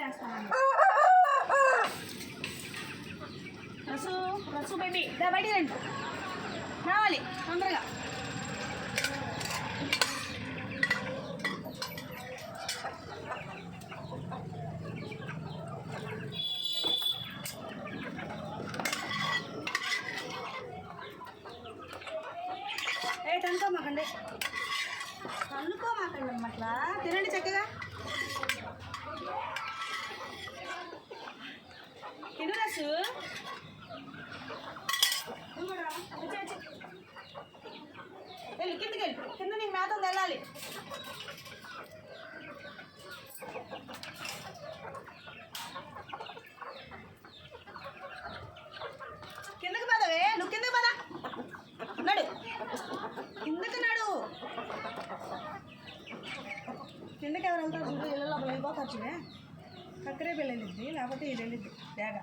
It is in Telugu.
నీళ్ళు వేస్తాను రసు రసు బేబీ దా బయటికి రండి. రావాలి తొందరగా. ఏ తనుకోమాకండి తన్నుకోమాకండి అట్లా. తినండి చక్కగా. తిను వెళ్ళి కిందకి వెళ్ళి కింద నీకు మేత వెళ్ళాలి కిందకి పదవే నువ్వు కిందకి పద నడు కిందకి నడు కిందకి ఎవరు వెళ్తారు ఇళ్ళ లోపల వెళ్ళిపోతారు చూడే కక్కరే వెళ్ళిద్ది లేకపోతే ఇది వెళ్ళిద్ది తేగ